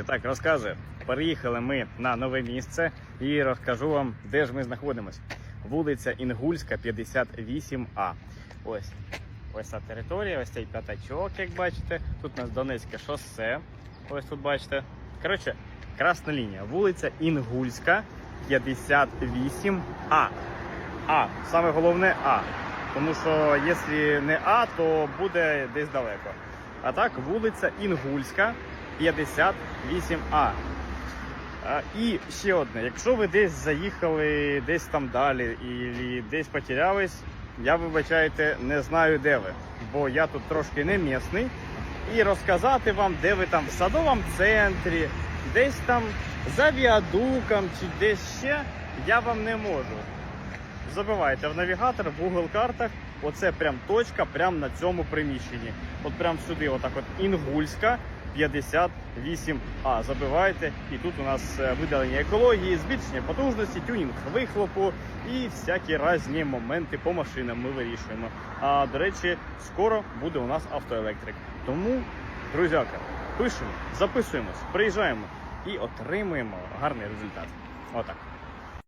Друзі, так розказую. Переїхали ми на нове місце і розкажу вам, де ж ми знаходимося. Вулиця Інгульська, 58А. Ось ось ця територія, ось цей п'ятачок, як бачите. Тут у нас Донецьке шосе. Ось тут бачите. Коротше, красна лінія. Вулиця Інгульська, 58А. А, саме головне А. Тому що якщо не А, то буде десь далеко. А так, вулиця Інгульська, 58А. І ще одне, якщо ви десь заїхали десь там далі і десь потерялись, я вибачайте, не знаю де ви, бо я тут трошки не місний. І розказати вам, де ви там в садовому центрі, десь там за віадуком чи десь ще, я вам не можу. Забивайте в навігатор, в Google картах. Оце прям точка, прям на цьому приміщенні. От прям сюди, отак от Інгульська 58А. Забивайте. І тут у нас е, видалення екології, збільшення потужності, тюнінг вихлопу і всякі різні моменти по машинам ми вирішуємо. А до речі, скоро буде у нас автоелектрик. Тому, друзяка, пишемо, записуємось, приїжджаємо і отримуємо гарний результат. Отак.